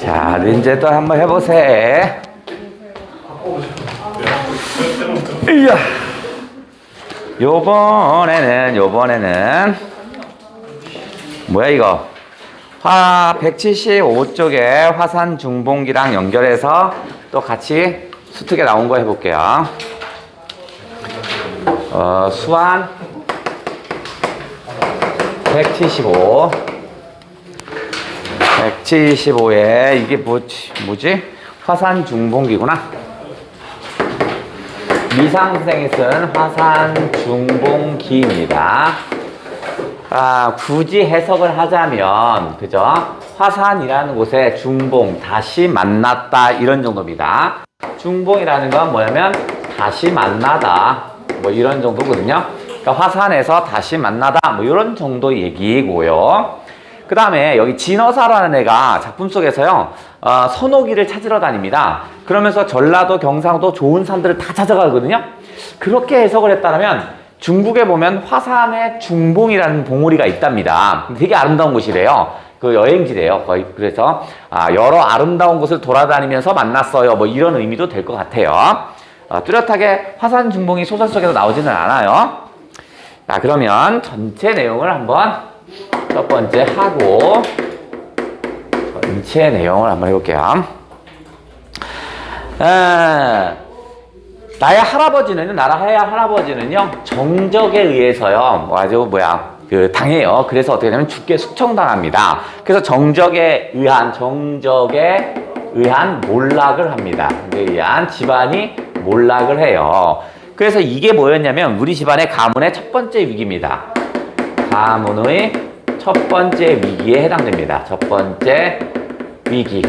자, 이제 또 한번 해보세. 이야. 요번에는, 요번에는, 뭐야, 이거? 화 175쪽에 화산 중봉기랑 연결해서 또 같이 수특에 나온 거 해볼게요. 어, 수완 175. 175에 이게 뭐지? 뭐지? 화산 중봉기구나. 미상생이 쓴 화산 중봉기입니다. 아, 굳이 해석을 하자면, 그죠? 화산이라는 곳에 중봉, 다시 만났다, 이런 정도입니다. 중봉이라는 건 뭐냐면, 다시 만나다, 뭐 이런 정도거든요. 그러니까 화산에서 다시 만나다, 뭐 이런 정도 얘기고요. 그 다음에 여기 진어사라는 애가 작품 속에서요, 어, 선호기를 찾으러 다닙니다. 그러면서 전라도, 경상도 좋은 산들을 다 찾아가거든요. 그렇게 해석을 했다면 중국에 보면 화산의 중봉이라는 봉우리가 있답니다. 되게 아름다운 곳이래요. 그 여행지래요. 거의 그래서 아, 여러 아름다운 곳을 돌아다니면서 만났어요. 뭐 이런 의미도 될 것 같아요. 아, 뚜렷하게 화산 중봉이 소설 속에서 나오지는 않아요. 자 그러면 전체 내용을 한번 첫 번째 하고 전체 내용을 한번 해볼게요. 아, 나의 할아버지는 나라의 할아버지는요 정적에 의해서요 뭐 아주 뭐야 그 당해요. 그래서 어떻게 되냐면 죽게 숙청당합니다. 그래서 정적에 의한 정적에 의한 몰락을 합니다. 의한 집안이 몰락을 해요. 그래서 이게 뭐였냐면 우리 집안의 가문의 첫 번째 위기입니다. 가문의 첫 번째 위기에 해당됩니다 첫 번째 위기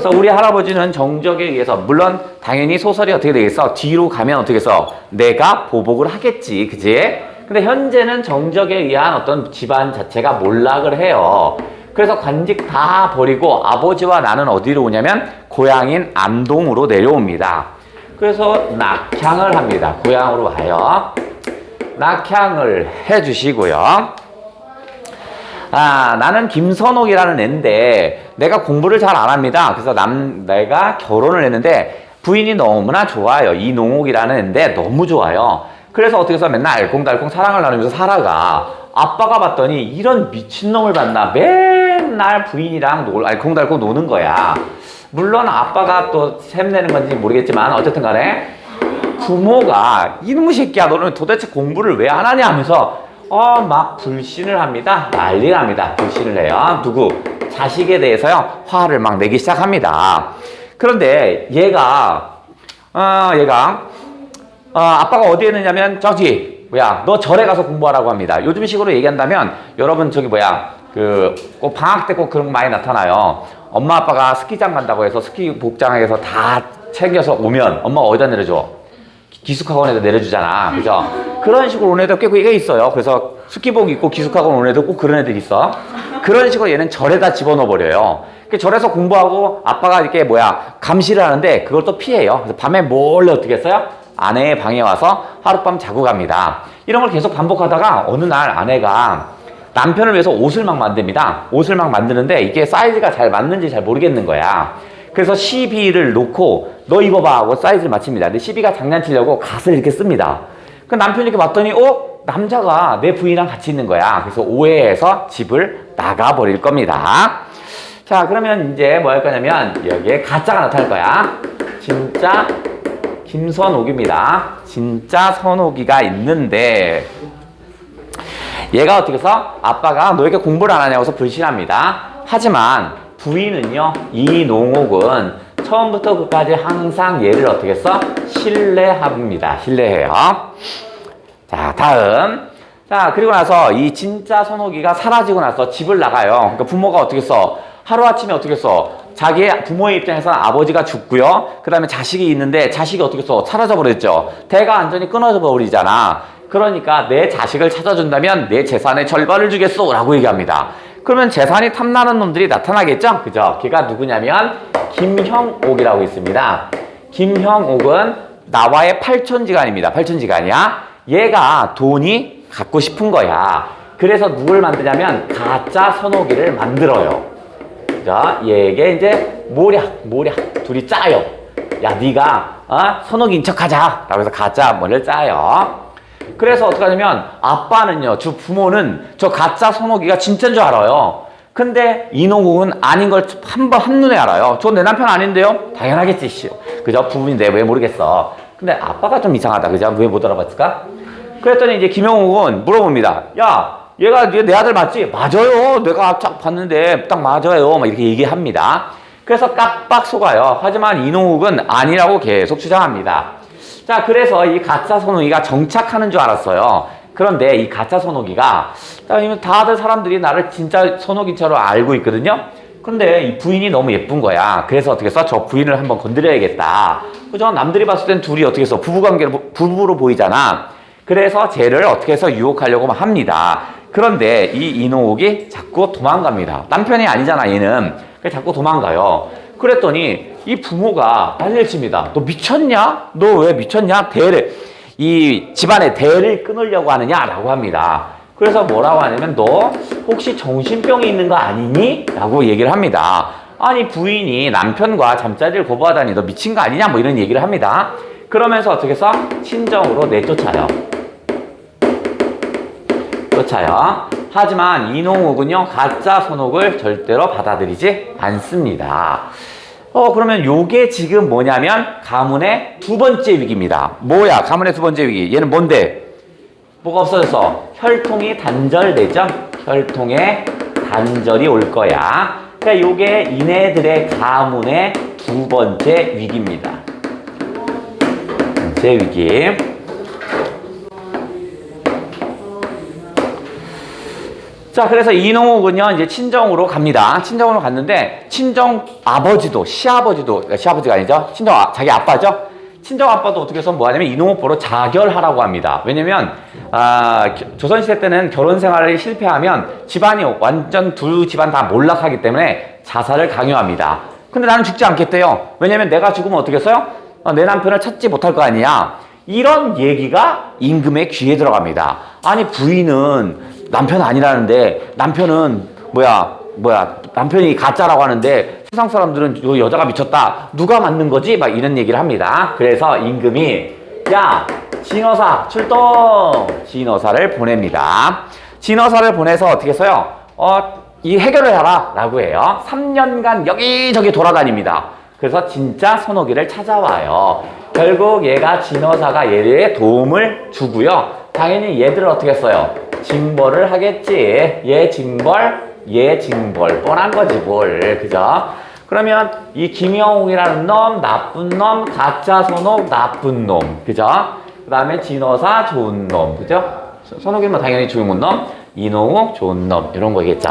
그래서 우리 할아버지는 정적에 의해서 물론 당연히 소설이 어떻게 되겠어? 뒤로 가면 어떻게 해서 내가 보복을 하겠지, 그지? 근데 현재는 정적에 의한 어떤 집안 자체가 몰락을 해요. 그래서 관직 다 버리고 아버지와 나는 어디로 오냐면 고향인 안동으로 내려옵니다. 그래서 낙향을 합니다. 고향으로 와요. 낙향을 해주시고요. 아, 나는 김선옥이라는 애인데 내가 공부를 잘 안 합니다. 그래서 남 내가 결혼을 했는데 부인이 너무나 좋아요. 이농옥이라는 애인데 너무 좋아요. 그래서 어떻게 해서 맨날 알콩달콩 사랑을 나누면서 살아가. 아빠가 봤더니 이런 미친놈을 봤나 맨날 부인이랑 놀, 알콩달콩 노는 거야. 물론 아빠가 또 샘내는 건지 모르겠지만 어쨌든 간에 부모가 이놈의 새끼야 너는 도대체 공부를 왜 안 하냐 하면서 어, 막 불신을 합니다. 난리를 합니다. 불신을 해요. 누구? 자식에 대해서요, 화를 막 내기 시작합니다. 그런데 얘가, 어, 얘가, 어, 아빠가 어디에 있느냐면, 저기, 뭐야, 너 절에 가서 공부하라고 합니다. 요즘 식으로 얘기한다면, 여러분, 저기 뭐야, 그, 꼭 방학 때 꼭 그런 거 많이 나타나요. 엄마 아빠가 스키장 간다고 해서 스키 복장에서 다 챙겨서 오면, 엄마가 어디다 내려줘? 기숙학원에다 내려주잖아. 그죠? 그런 식으로 온 애들 꽤 있어요. 그래서 스키복 입고 기숙학원 온 애들 꼭 그런 애들 있어. 그런 식으로 얘는 절에다 집어넣어 버려요. 절에서 공부하고 아빠가 이렇게 뭐야 감시를 하는데 그걸 또 피해요. 그래서 밤에 몰래 어떻게 했어요? 아내의 방에 와서 하룻밤 자고 갑니다. 이런 걸 계속 반복하다가 어느 날 아내가 남편을 위해서 옷을 막 만듭니다. 옷을 막 만드는데 이게 사이즈가 잘 맞는지 잘 모르겠는 거야. 그래서 12를 놓고 너 입어봐 하고 사이즈를 맞춥니다. 근데 12가 장난치려고 갓을 이렇게 씁니다. 그 남편이 이렇게 봤더니 어? 남자가 내 부인이랑 같이 있는 거야. 그래서 오해해서 집을 나가버릴 겁니다. 자 그러면 이제 뭐 할 거냐면 여기에 가짜가 나타날 거야. 진짜 김선옥입니다. 진짜 선옥이가 있는데 얘가 어떻게 해서 아빠가 너에게 공부를 안 하냐고 해서 불신합니다. 하지만 부인은요, 이 농옥은 처음부터 끝까지 항상 얘를 어떻게 써? 신뢰합니다. 신뢰해요. 자, 다음. 자, 그리고 나서 이 진짜 선옥이가 사라지고 나서 집을 나가요. 그러니까 부모가 어떻게 써? 하루아침에 어떻게 써? 자기 부모의 입장에서는 아버지가 죽고요. 그 다음에 자식이 있는데 자식이 어떻게 써? 사라져 버렸죠. 대가 완전히 끊어져 버리잖아. 그러니까 내 자식을 찾아준다면 내 재산의 절반을 주겠소 라고 얘기합니다. 그러면 재산이 탐나는 놈들이 나타나겠죠? 그죠? 걔가 누구냐면 김형옥이라고 있습니다. 김형옥은 나와의 팔촌지간입니다. 팔촌지간이야. 얘가 돈이 갖고 싶은 거야. 그래서 누굴 만드냐면 가짜 선호기를 만들어요. 자, 얘게 이제 모략, 모략. 둘이 짜요. 야, 네가 어? 선옥인 척하자. 라고 해서 가짜 뭐를 짜요. 그래서 어떻게 하냐면 아빠는요, 저 부모는 저 가짜 선옥이가 진짜인 줄 알아요. 근데 이노국은 아닌 걸 한 번 한눈에 알아요. 저 내 남편 아닌데요? 당연하겠지, 씨. 그죠? 부부인데 왜 모르겠어. 근데 아빠가 좀 이상하다. 그죠? 왜 못 알아봤을까? 그랬더니 이제 김영욱은 물어봅니다. 야, 얘가 얘내 아들 맞지? 맞아요. 내가 딱 봤는데 딱 맞아요. 막 이렇게 얘기합니다. 그래서 깜빡 속아요. 하지만 이노욱은 아니라고 계속 주장합니다. 자, 그래서 이 가짜 손오기가 정착하는 줄 알았어요. 그런데 이 가짜 손오기가 다들 사람들이 나를 진짜 손오기처럼 알고 있거든요. 그런데 이 부인이 너무 예쁜 거야. 그래서 어떻게 해서 저 부인을 한번 건드려야겠다. 그죠? 남들이 봤을 땐 둘이 어떻게 해서 부부관계로 부부로 보이잖아. 그래서 쟤를 어떻게 해서 유혹하려고 합니다. 그런데 이 이노욱이 자꾸 도망갑니다. 남편이 아니잖아, 얘는. 그래서 자꾸 도망가요. 그랬더니 이 부모가 난리를 칩니다. 너 미쳤냐? 너 왜 미쳤냐? 대를, 이 집안의 대를 끊으려고 하느냐라고 합니다. 그래서 뭐라고 하냐면 너 혹시 정신병이 있는 거 아니니? 라고 얘기를 합니다. 아니 부인이 남편과 잠자리를 거부하다니 너 미친 거 아니냐? 뭐 이런 얘기를 합니다. 그러면서 어떻게 해서 친정으로 내쫓아요. 쫓아요. 하지만 이농욱은요 가짜 손옥을 절대로 받아들이지 않습니다. 어 그러면 요게 지금 뭐냐면 가문의 두 번째 위기입니다. 뭐야 가문의 두 번째 위기? 얘는 뭔데? 뭐가 없어졌어? 혈통이 단절되죠? 혈통에 단절이 올 거야. 그러니까 요게 이네들의 가문의 두 번째 위기입니다. 제 위기. 자, 그래서 이농욱은요, 이제 친정으로 갑니다. 친정으로 갔는데, 친정 아버지도, 시아버지도, 그러니까 시아버지가 아니죠? 친정, 아, 자기 아빠죠? 친정 아빠도 어떻게 해서 뭐 하냐면 이농욱 보러 자결하라고 합니다. 왜냐면, 아, 겨- 조선시대 때는 결혼 생활을 실패하면 집안이 완전 두 집안 다 몰락하기 때문에 자살을 강요합니다. 근데 나는 죽지 않겠대요. 왜냐면 내가 죽으면 어떻게 했어요? 어, 내 남편을 찾지 못할 거 아니야. 이런 얘기가 임금의 귀에 들어갑니다. 아니, 부인은 남편 아니라는데 남편은 뭐야 뭐야 남편이 가짜라고 하는데 세상 사람들은 요 여자가 미쳤다. 누가 맞는 거지? 막 이런 얘기를 합니다. 그래서 임금이 야 진어사 출동! 진어사를 보냅니다. 진어사를 보내서 어떻게 해서요? 어 이 해결을 하라 라고 해요. 3년간 여기저기 돌아다닙니다. 그래서 진짜 손오기를 찾아와요. 결국 얘가 진어사가 얘의 도움을 주고요. 당연히 얘들을 어떻게 했어요 징벌을 하겠지. 얘 징벌, 얘 징벌. 뻔한 거지, 뭘. 그죠? 그러면 이 김영욱이라는 놈, 나쁜 놈, 가짜 손옥, 나쁜 놈. 그죠? 그 다음에 진호사, 좋은 놈. 그죠? 손옥이면 당연히 좋은 놈, 이농욱, 좋은 놈. 이런 거겠죠?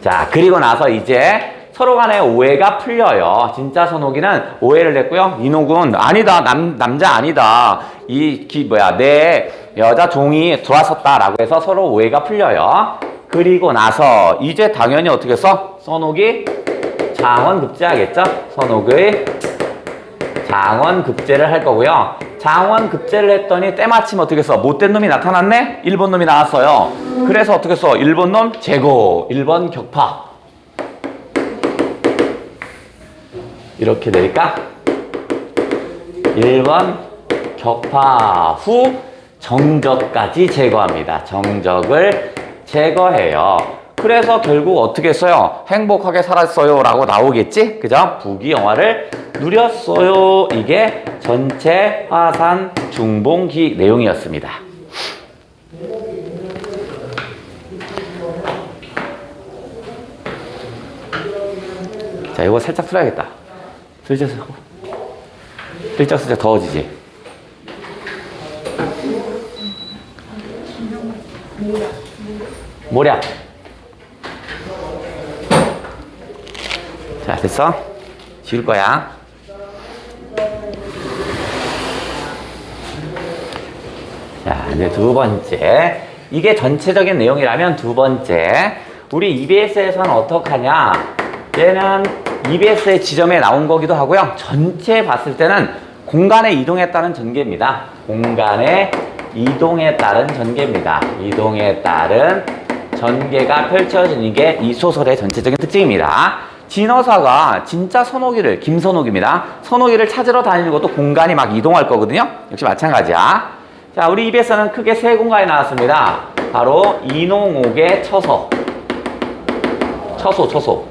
자, 그리고 나서 이제 서로 간의 오해가 풀려요. 진짜 선옥이는 오해를 냈고요. 이녹은 아니다. 남, 남자 아니다. 이, 기, 뭐야, 내 여자 종이 들어왔었다라고 해서 서로 오해가 풀려요. 그리고 나서 이제 당연히 어떻게 써? 선옥이 장원급제하겠죠? 선옥의 장원급제를 할 거고요. 장원급제를 했더니 때마침 어떻게 써? 못된 놈이 나타났네? 일본 놈이 나왔어요. 그래서 어떻게 써? 일본 놈 제거, 일본 격파. 이렇게 내릴까? 1번 격파 후 정적까지 제거합니다. 정적을 제거해요. 그래서 결국 어떻게 했어요? 행복하게 살았어요 라고 나오겠지? 그죠? 부귀영화를 누렸어요. 이게 전체 화산 중봉기 내용이었습니다. 자, 이거 살짝 틀어야겠다. 슬쩍, 슬쩍, 슬쩍 더워지지. 모략. 자, 됐어? 지울 거야. 자, 이제 두 번째. 이게 전체적인 내용이라면 두 번째. 우리 EBS에서는 어떡하냐? 얘는 EBS의 지점에 나온 거기도 하고요. 전체 봤을 때는 공간의 이동에 따른 전개입니다. 공간의 이동에 따른 전개입니다. 이동에 따른 전개가 펼쳐지는 게 이 소설의 전체적인 특징입니다. 진어사가 진짜 선옥이를 김선옥입니다. 선옥이를 찾으러 다니는 것도 공간이 막 이동할 거거든요. 역시 마찬가지야. 자, 우리 입에서는 크게 세 공간이 나왔습니다. 바로 이농옥의 처소, 처소, 처소,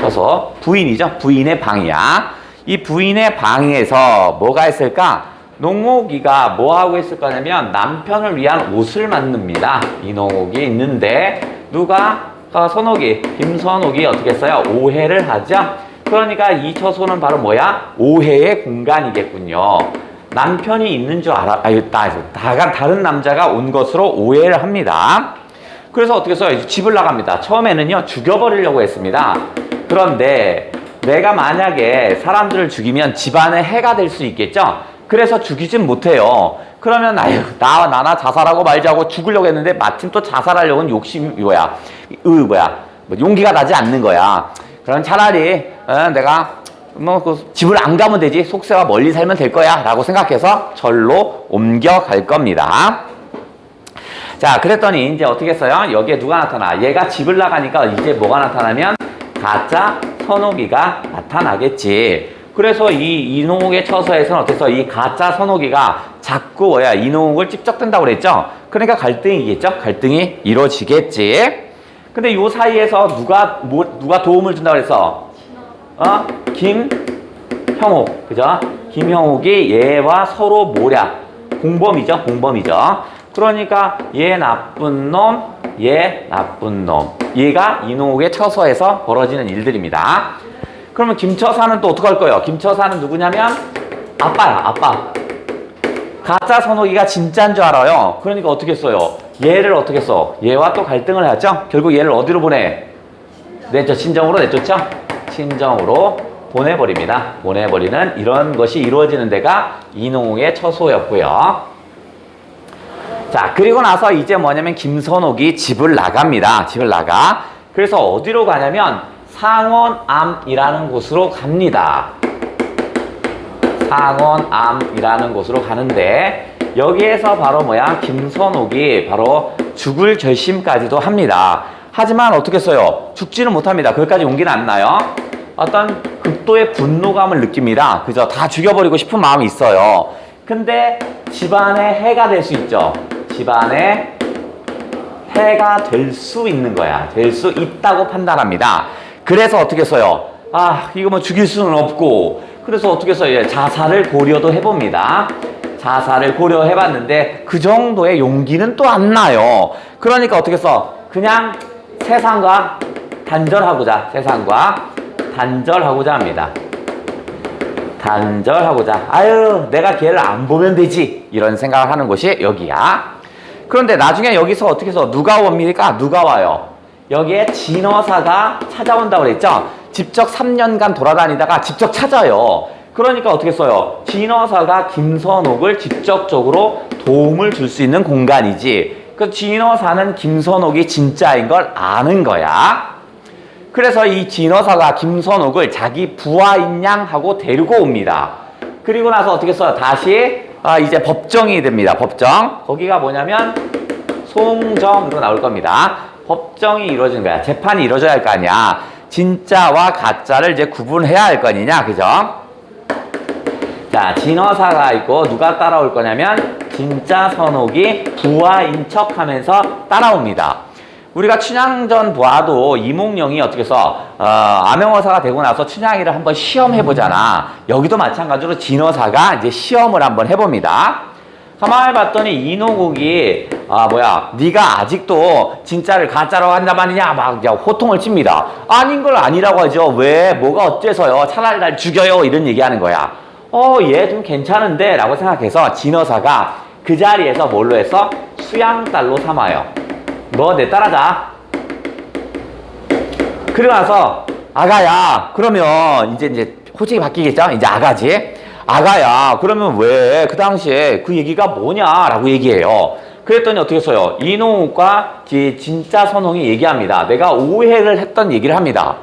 처소. 부인이죠. 부인의 방이야. 이 부인의 방에서 뭐가 있을까? 농옥이가 뭐 하고 있을 거냐면 남편을 위한 옷을 만듭니다. 이농옥이 있는데 누가 어, 선옥이 김선옥이 어떻게 했어요? 오해를 하죠. 그러니까 이 처소는 바로 뭐야? 오해의 공간이겠군요. 남편이 있는 줄 알아, 아유, 나, 다가 다른 남자가 온 것으로 오해를 합니다. 그래서 어떻게 써요? 집을 나갑니다. 처음에는요, 죽여버리려고 했습니다. 그런데 내가 만약에 사람들을 죽이면 집안에 해가 될 수 있겠죠? 그래서 죽이진 못해요. 그러면 아유 나 나나 자살하고 말자고 죽으려고 했는데 마침 또 자살하려고는 욕심 뭐야 으 뭐야 뭐 용기가 나지 않는 거야. 그럼 차라리 어, 내가 뭐 그 집을 안 가면 되지 속세와 멀리 살면 될 거야라고 생각해서 절로 옮겨갈 겁니다. 자, 그랬더니 이제 어떻게 했어요? 여기에 누가 나타나? 얘가 집을 나가니까 이제 뭐가 나타나면 가짜 선옥이가 나타나겠지. 그래서 이 이농옥의 처서에서는 어땠어? 이 가짜 선옥이가 자꾸 뭐야 이농옥을 찝적댄다고 그랬죠? 그러니까 갈등이겠죠? 갈등이 이루어지겠지. 근데 요 사이에서 누가 뭐 누가 도움을 준다고 그랬어? 어? 김형옥, 그죠? 김형옥이 얘와 서로 뭐랴? 공범이죠, 공범이죠. 그러니까 얘 나쁜 놈, 얘 나쁜 놈. 얘가 이농옥의 처서에서 벌어지는 일들입니다. 그러면 김처사는 또 어떡할 거예요? 김처사는 누구냐면 아빠야, 아빠. 가짜 선옥이가 진짜인 줄 알아요. 그러니까 어떻게 써요? 얘를 어떻게 써? 얘와 또 갈등을 하죠? 결국 얘를 어디로 보내? 내쫓, 친정으로 내쫓죠? 친정으로 보내버립니다. 보내버리는 이런 것이 이루어지는 데가 이농옥의 처소였고요. 자, 그리고 나서 이제 뭐냐면 김선옥이 집을 나갑니다. 집을 나가. 그래서 어디로 가냐면 상원암이라는 곳으로 갑니다. 상원암이라는 곳으로 가는데 여기에서 바로 뭐야 김선옥이 바로 죽을 결심까지도 합니다. 하지만 어떻게 써요? 죽지는 못합니다. 거기까지 용기는 안 나요. 어떤 극도의 분노감을 느낍니다. 그죠? 다 죽여버리고 싶은 마음이 있어요. 근데 집안에 해가 될 수 있죠. 집안에 해가 될 수 있는 거야. 될 수 있다고 판단합니다. 그래서 어떻게 써요? 아, 이거 뭐 죽일 수는 없고. 그래서 어떻게 써요? 예, 자살을 고려도 해봅니다. 자살을 고려해봤는데 그 정도의 용기는 또 안 나요. 그러니까 어떻게 써? 그냥 세상과 단절하고자, 세상과 단절하고자 합니다. 단절하고자. 아유, 내가 걔를 안 보면 되지. 이런 생각을 하는 곳이 여기야. 그런데 나중에 여기서 어떻게 해서 누가 옵니까? 누가 와요? 여기에 진어사가 찾아온다고 그랬죠? 직접 3년간 돌아다니다가 직접 찾아요. 그러니까 어떻게 써요? 진어사가 김선옥을 직접적으로 도움을 줄 수 있는 공간이지. 그 진어사는 김선옥이 진짜인 걸 아는 거야. 그래서 이 진어사가 김선옥을 자기 부하인 양 하고 데리고 옵니다. 그리고 나서 어떻게 써요? 다시 아, 이제 법정이 됩니다. 법정. 거기가 뭐냐면 송정으로 나올 겁니다. 법정이 이루어지는 거야. 재판이 이루어져야 할 거 아니야. 진짜와 가짜를 이제 구분해야 할거 아니냐. 그죠? 자, 진어사가 있고 누가 따라올 거냐면 진짜 선옥이 부하인 척 하면서 따라옵니다. 우리가 춘향전 부하도 이몽룡이 어떻게 해서 어, 암행어사가 되고 나서 춘향이를 한번 시험해 보잖아. 여기도 마찬가지로 진어사가 이제 시험을 한번 해봅니다. 가만히 봤더니 이노국이 아 뭐야 네가 아직도 진짜를 가짜로 한단 말이냐 막 호통을 칩니다. 아닌 걸 아니라고 하죠. 왜 뭐가 어째서요? 차라리 날 죽여요 이런 얘기하는 거야. 어 얘 좀 괜찮은데 라고 생각해서 진어사가 그 자리에서 뭘로 해서 수양딸로 삼아요. 너내 따라자. 그리고 나서 아가야 그러면 이제 이제 호칭이 바뀌겠죠? 이제 아가지. 아가야 그러면 왜 그 당시에 그 얘기가 뭐냐라고 얘기해요. 그랬더니 어떻게 써요? 이농욱과 지- 진짜 선홍이 얘기합니다. 내가 오해를 했던 얘기를 합니다.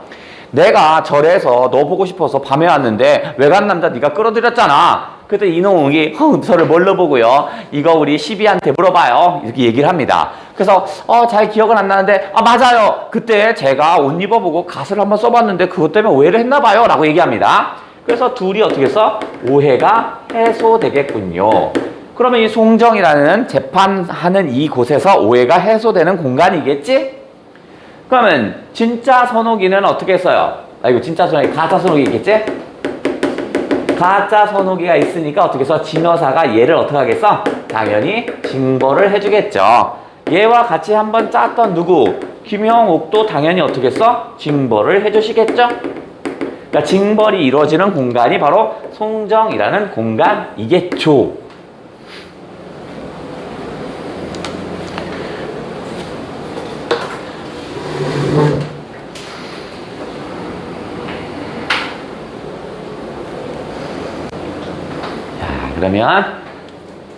내가 절에서 너 보고 싶어서 밤에 왔는데 외간 남자 네가 끌어들였잖아. 그때 이놈이 어, 저를 뭘로 보고요. 이거 우리 시비한테 물어봐요. 이렇게 얘기를 합니다. 그래서 어, 잘 기억은 안 나는데 아 맞아요. 그때 제가 옷 입어보고 가스를 한번 써봤는데 그것 때문에 오해를 했나 봐요. 라고 얘기합니다. 그래서 둘이 어떻게 해서 오해가 해소되겠군요. 그러면 이 송정이라는 재판하는 이 곳에서 오해가 해소되는 공간이겠지? 그러면 진짜 선호기는 어떻게 써요? 아 이거 진짜 선호기 가짜 선호기 있겠지? 가짜 선호기가 있으니까 어떻게 해서 진어사가 얘를 어떻게 하겠어? 당연히 징벌을 해주겠죠. 얘와 같이 한번 짰던 누구? 김형옥도 당연히 어떻게 했어? 징벌을 해주시겠죠? 그러니까 징벌이 이루어지는 공간이 바로 송정이라는 공간이겠죠. 자, 그러면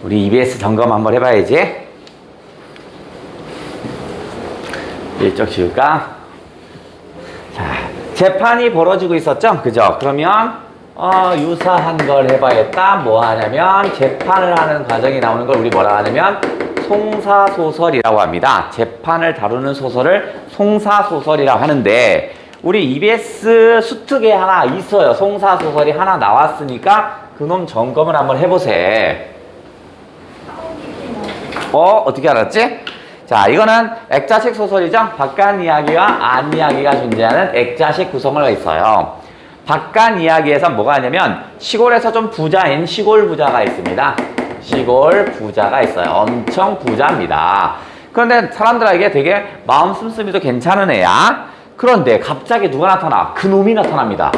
우리 EBS 점검 한번 해봐야지. 일쪽 지울까? 자, 재판이 벌어지고 있었죠? 그죠? 그러면, 어, 유사한 걸 해봐야겠다. 뭐 하냐면, 재판을 하는 과정이 나오는 걸 우리 뭐라 하냐면, 송사소설이라고 합니다. 재판을 다루는 소설을 송사소설이라고 하는데, 우리 EBS 수특에 하나 있어요. 송사소설이 하나 나왔으니까, 그놈 점검을 한번 해보세. 어, 어떻게 알았지? 자, 이거는 액자식 소설이죠. 바깥 이야기와 안 이야기가 존재하는 액자식 구성을 있어요. 바깥 이야기에서 뭐가 있냐면 시골에서 좀 부자인 시골 부자가 있습니다. 시골 부자가 있어요. 엄청 부자입니다. 그런데 사람들에게 되게 마음 씀씀이도 괜찮은 애야. 그런데 갑자기 누가 나타나? 그 놈이 나타납니다.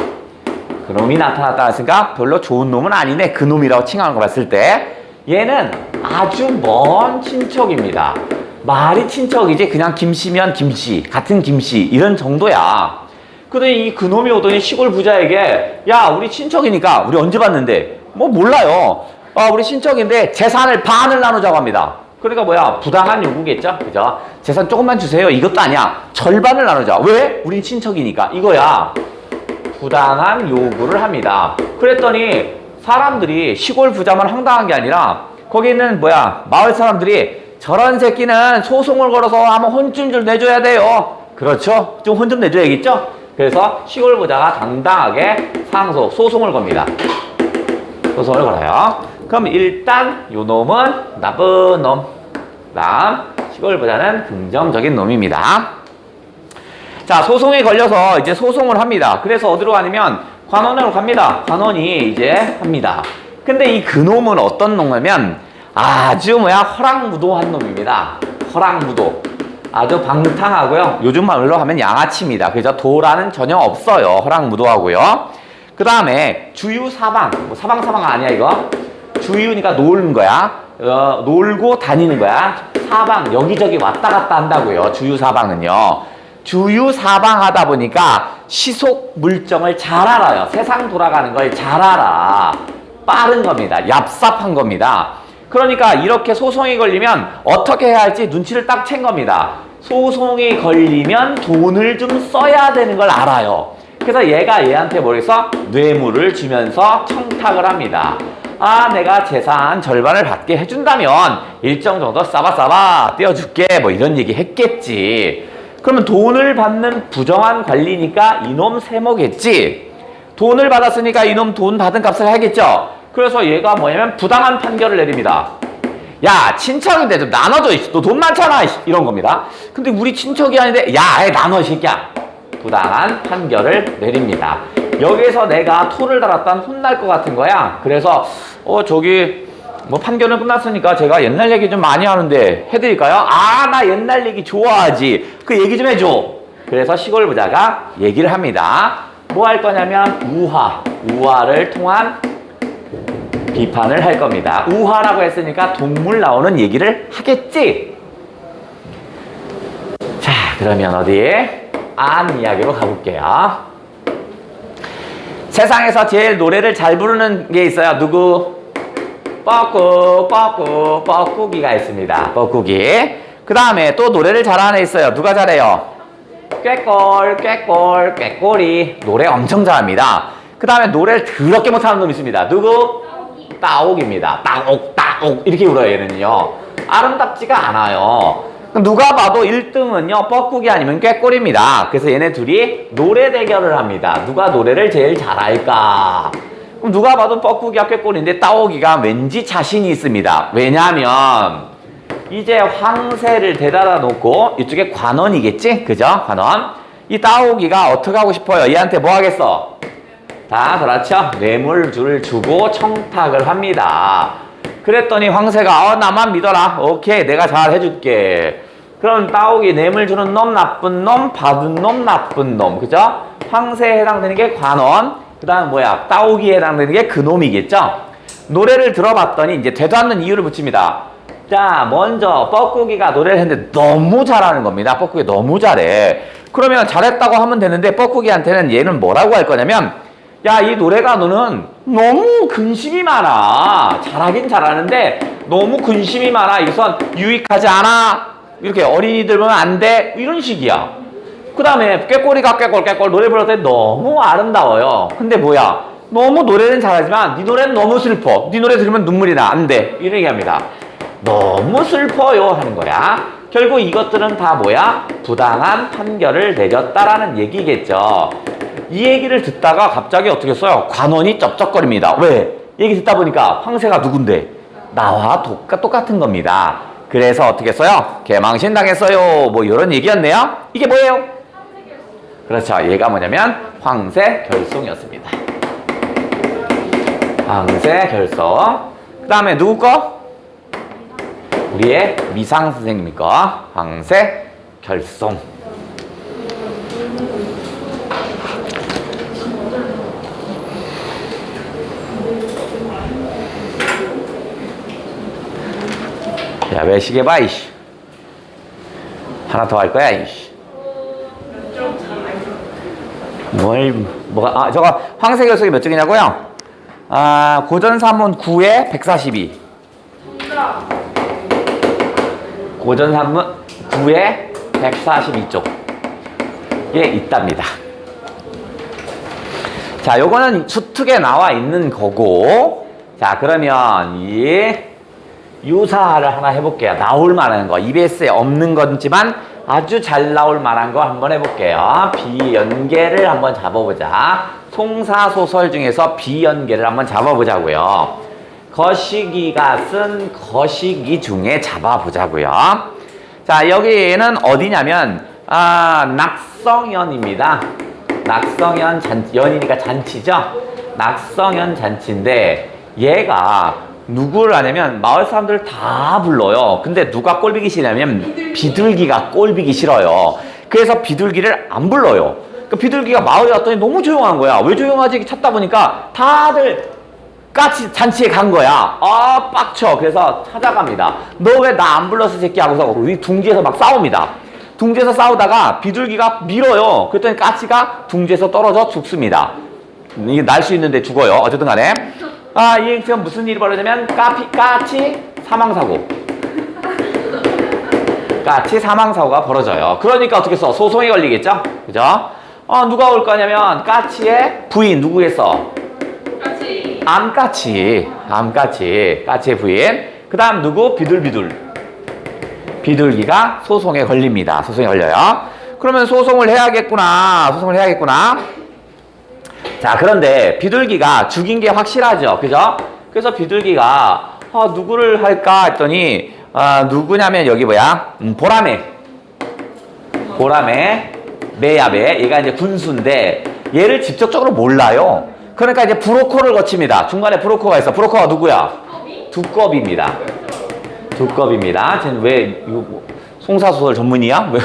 그놈이 나타났다 했으니까 별로 좋은 놈은 아니네. 그 놈이라고 칭하는 거 봤을 때 얘는 아주 먼 친척입니다. 말이 친척이지 그냥 김씨면 김씨 같은 김씨 이런 정도야. 그러더니 이 그놈이 오더니 시골 부자에게 야 우리 친척이니까 우리 언제 봤는데 뭐 몰라요. 어 우리 친척인데 재산을 반을 나누자고 합니다. 그러니까 뭐야 부당한 요구겠죠, 그죠? 재산 조금만 주세요. 이것도 아니야. 절반을 나누자. 왜? 우린 친척이니까 이거야. 부당한 요구를 합니다. 그랬더니 사람들이 시골 부자만 황당한 게 아니라 거기 있는 뭐야 마을 사람들이 저런 새끼는 소송을 걸어서 한번 혼좀 좀 내줘야 돼요. 그렇죠? 좀 혼 좀 내줘야겠죠? 그래서 시골 부자가 당당하게 상소 소송을 겁니다. 소송을 걸어요. 그럼 일단 요 놈은 나쁜 놈. 다음 시골 부자는 긍정적인 놈입니다. 자, 소송에 걸려서 이제 소송을 합니다. 그래서 어디로 가냐면 관원으로 갑니다. 관원이 이제 합니다. 근데 이 그놈은 어떤 놈이냐면 아주 뭐야 허랑무도한 놈입니다. 허랑무도. 아주 방탕하고요. 요즘 말로 하면 양아치입니다. 그래서 도라는 전혀 없어요. 허랑무도하고요. 그 다음에 주유 사방. 뭐 사방 사방 아니야 이거? 주유니까 노는 거야. 어, 놀고 다니는 거야. 사방 여기저기 왔다 갔다 한다고요. 주유 사방은요. 주유 사방 하다 보니까 시속 물정을 잘 알아요. 세상 돌아가는 걸 잘 알아. 빠른 겁니다. 얍삽한 겁니다. 그러니까 이렇게 소송이 걸리면 어떻게 해야 할지 눈치를 딱 챈 겁니다. 소송이 걸리면 돈을 좀 써야 되는 걸 알아요. 그래서 얘가 얘한테 뭐래서 뇌물을 주면서 청탁을 합니다. 아, 내가 재산 절반을 받게 해준다면 일정 정도 싸바싸바 떼어줄게. 뭐 이런 얘기 했겠지. 그러면 돈을 받는 부정한 관리니까 이놈 세모겠지. 돈을 받았으니까 이놈 돈 받은 값을 해야겠죠. 그래서 얘가 뭐냐면 부당한 판결을 내립니다. 야 친척인데 좀 나눠줘 너 돈 많잖아. 이런 겁니다. 근데 우리 친척이 아닌데 야 아예 나눠 이 새끼야. 부당한 판결을 내립니다. 여기서 내가 토를 달았다 혼날 것 같은 거야. 그래서 어 저기 뭐 판결은 끝났으니까 제가 옛날 얘기 좀 많이 하는데 해드릴까요? 아 나 옛날 얘기 좋아하지. 그 얘기 좀 해줘. 그래서 시골 부자가 얘기를 합니다. 뭐 할 거냐면 우화, 우화를 통한 비판을 할 겁니다. 우화라고 했으니까 동물 나오는 얘기를 하겠지. 자, 그러면 어디에 안 이야기로 가볼게요. 세상에서 제일 노래를 잘 부르는 게 있어요. 누구? 뻐꾸, 뻐꾸, 뻐꾸기가 있습니다. 뻐꾸기. 그 다음에 또 노래를 잘하는 애 있어요. 누가 잘해요? 꾀꼴, 꾀꼴, 꾀꼬리. 노래 엄청 잘합니다. 그 다음에 노래를 더럽게 못하는 놈 있습니다. 누구? 따옥입니다. 따옥, 따옥. 이렇게 울어요, 얘는요. 아름답지가 않아요. 누가 봐도 1등은요, 뻐꾸기 아니면 꾀꼬리입니다. 그래서 얘네 둘이 노래 대결을 합니다. 누가 노래를 제일 잘할까? 그럼 누가 봐도 뻐꾸기가 꾀꼬리인데 따오기가 왠지 자신이 있습니다. 왜냐하면 이제 황새를 데려다 놓고 이쪽에 관원이겠지? 그죠? 관원. 이 따오기가 어떻게 하고 싶어요? 얘한테 뭐 하겠어? 다 그렇죠. 뇌물줄 주고 청탁을 합니다. 그랬더니 황새가 어 나만 믿어라. 오케이 내가 잘 해줄게. 그럼 따오기 뇌물 주는 놈 나쁜 놈 받은 놈 나쁜 놈 그죠? 황새에 해당되는 게 관원 그 다음 뭐야 따오기에 해당되는 게 그놈이겠죠? 노래를 들어봤더니 이제 되도 않는 이유를 붙입니다. 자 먼저 뻐꾸기가 노래를 했는데 너무 잘하는 겁니다. 뻐꾸기 너무 잘해. 그러면 잘했다고 하면 되는데 뻐꾸기한테는 얘는 뭐라고 할 거냐면 야, 이 노래가 너는 너무 근심이 많아. 잘하긴 잘하는데 너무 근심이 많아. 이선 유익하지 않아. 이렇게 어린이들 보면 안 돼. 이런 식이야. 그 다음에 꾀꼬리가 꾀꼴 꾀꼴 노래 불렀을 때 너무 아름다워요. 근데 뭐야? 너무 노래는 잘하지만 네 노래는 너무 슬퍼. 네 노래 들으면 눈물이 나. 안 돼. 이런 얘기합니다. 너무 슬퍼요 하는 거야. 결국 이것들은 다 뭐야? 부당한 판결을 내렸다라는 얘기겠죠. 이 얘기를 듣다가 갑자기 어떻게 써요? 관원이 쩝쩝거립니다. 왜? 얘기 듣다 보니까 황새가 누군데? 나와 똑같, 똑같은 겁니다. 그래서 어떻게 써요? 개망신 당했어요. 뭐 이런 얘기였네요. 이게 뭐예요? 그렇죠. 얘가 뭐냐면 황새 결송이었습니다. 황새 결송. 그 다음에 누구 거? 우리의 미상 선생님 거. 황새 결송. 야, 왜 시계 봐, 이씨. 하나 더 할 거야, 이씨. 뭘, 뭐가, 아, 저거, 황새 결석이 몇 쪽이냐고요? 아, 고전산문 9에 142. 고전산문 9에 142쪽. 에 있답니다. 자, 요거는 수특에 나와 있는 거고, 자, 그러면 이 유사를 하나 해볼게요. 나올 만한 거. EBS에 없는 거지만 아주 잘 나올 만한 거 한번 해볼게요. 비연계를 한번 잡아보자. 송사소설 중에서 비연계를 한번 잡아보자고요. 거시기가 쓴 거시기 중에 잡아보자고요. 자, 여기는 어디냐면, 아, 낙성연입니다. 낙성연 잔, 연이니까 잔치죠? 낙성연 잔치인데, 얘가 누구를 하냐면 마을 사람들 다 불러요. 근데 누가 꼴비기 싫냐면 비둘기가 꼴비기 싫어요. 그래서 비둘기를 안 불러요. 그 비둘기가 마을에 왔더니 너무 조용한 거야. 왜 조용하지? 찾다 보니까 다들 까치 잔치에 간 거야. 아 빡쳐. 그래서 찾아갑니다. 너 왜 나 안 불렀어 새끼 하고서 우리 둥지에서 막 싸웁니다. 둥지에서 싸우다가 비둘기가 밀어요. 그랬더니 까치가 둥지에서 떨어져 죽습니다. 이게 날 수 있는데 죽어요. 어쨌든 간에. 아, 이 지금 무슨 일이 벌어지냐면 까피, 까치 사망사고. 까치 사망사고가 벌어져요. 그러니까 어떻게 써? 소송이 걸리겠죠? 그죠? 어, 누가 올 거냐면 까치의 부인 누구겠어? 같이 암까치. 암까치. 까치의 부인. 그 다음 누구? 비둘비둘. 비둘기가 소송에 걸립니다. 소송에 걸려요. 그러면 소송을 해야겠구나. 소송을 해야겠구나. 자, 그런데 비둘기가 죽인 게 확실하죠. 그죠? 그래서 비둘기가 아, 누구를 할까 했더니 아, 누구냐면 여기 뭐야? 음, 보라매. 보라매. 매야매. 얘가 이제 군수인데 얘를 직접적으로 몰라요. 그러니까 이제 브로커를 거칩니다. 중간에 브로커가 있어. 브로커가 누구야? 두꺼비입니다. 두꺼비입니다. 쟤는 왜 이거 뭐 송사소설 전문이야? 왜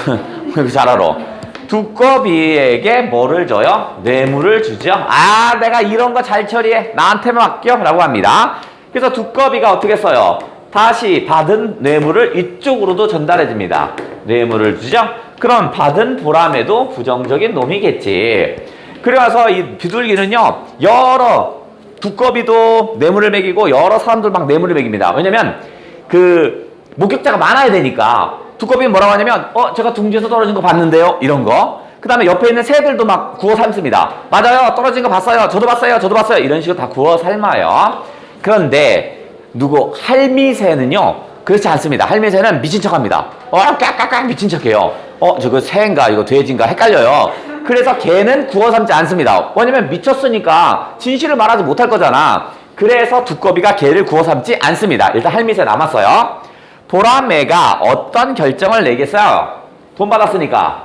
이렇게 잘 알아? 두꺼비에게 뭐를 줘요? 뇌물을 주죠. 아, 내가 이런 거 잘 처리해. 나한테만 맡겨. 라고 합니다. 그래서 두꺼비가 어떻게 써요? 다시 받은 뇌물을 이쪽으로도 전달해 줍니다. 뇌물을 주죠. 그럼 받은 보람에도 부정적인 놈이겠지. 그래서 이 비둘기는요, 여러 두꺼비도 뇌물을 먹이고 여러 사람들 막 뇌물을 먹입니다. 왜냐면 그 목격자가 많아야 되니까 두꺼비는 뭐라고 하냐면 어 제가 둥지에서 떨어진 거 봤는데요 이런 거. 그 다음에 옆에 있는 새들도 막 구워 삶습니다. 맞아요 떨어진 거 봤어요. 저도 봤어요. 저도 봤어요. 이런 식으로 다 구워 삶아요. 그런데 누구 할미새는요 그렇지 않습니다. 할미새는 미친 척합니다. 어 깍깍깍 미친 척해요. 어 저거 새인가 이거 돼지인가 헷갈려요. 그래서 개는 구워 삼지 않습니다. 왜냐면 미쳤으니까 진실을 말하지 못할 거잖아. 그래서 두꺼비가 개를 구워 삼지 않습니다. 일단 할미새 남았어요. 보라매가 어떤 결정을 내겠어요? 돈 받았으니까.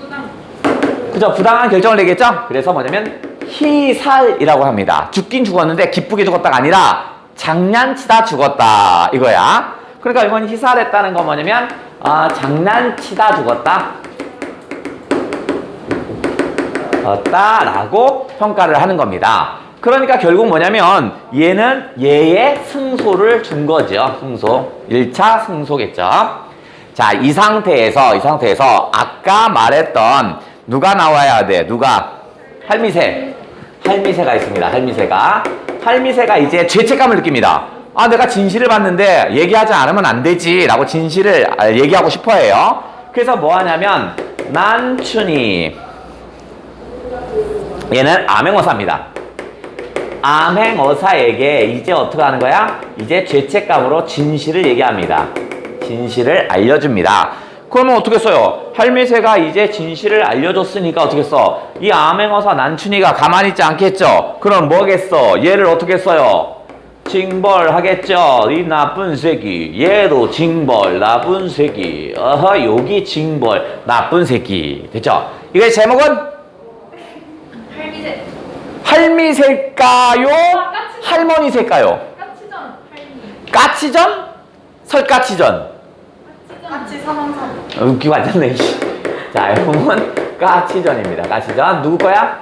부당. 그죠? 부당한 결정을 내겠죠? 그래서 뭐냐면 희살이라고 합니다. 죽긴 죽었는데 기쁘게 죽었다가 아니라 장난치다 죽었다 이거야. 그러니까 이건 희살했다는 건 뭐냐면 아, 장난치다 죽었다. 었다라고 평가를 하는 겁니다. 그러니까 결국 뭐냐면 얘는 얘의 승소를 준 거죠. 승소. 1차 승소겠죠. 자, 이 상태에서 이 상태에서 아까 말했던 누가 나와야 돼? 누가? 할미새. 할미새가 있습니다. 할미새가. 할미새가 이제 죄책감을 느낍니다. 아, 내가 진실을 봤는데 얘기하지 않으면 안 되지 라고 진실을 아, 얘기하고 싶어 해요. 그래서 뭐 하냐면 난춘이 얘는 암행어사입니다. 암행어사에게 이제 어떻게 하는 거야? 이제 죄책감으로 진실을 얘기합니다. 진실을 알려줍니다. 그러면 어떻게 써요? 할미새가 이제 진실을 알려줬으니까 어떻게 써? 이 암행어사 난춘이가 가만히 있지 않겠죠? 그럼 뭐겠어? 얘를 어떻게 써요? 징벌하겠죠. 이 나쁜 새끼. 얘도 징벌, 나쁜 새끼. 어허, 여기 징벌, 나쁜 새끼. 됐죠? 이거의 제목은. 할미 새일까요? 할머니 새일까요? 까치전. 할미. 까치전? 설까치전? 까치 사망사고. 어, 웃기고 앉았네. 씨. 자, 이건 까치전입니다. 까치전. 누구 거야?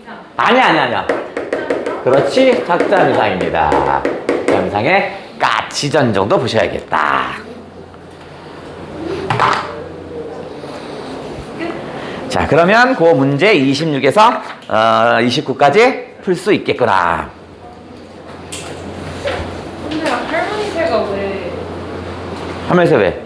이상. 아니야, 아니야, 아니야. 그렇지. 작자 미상입니다. 작자 미상의 까치전 정도 보셔야겠다. 자, 그러면 그 문제 26에서 어, 29까지 풀 수 있겠구나. 근데 할머니 새가 왜 하면서 왜?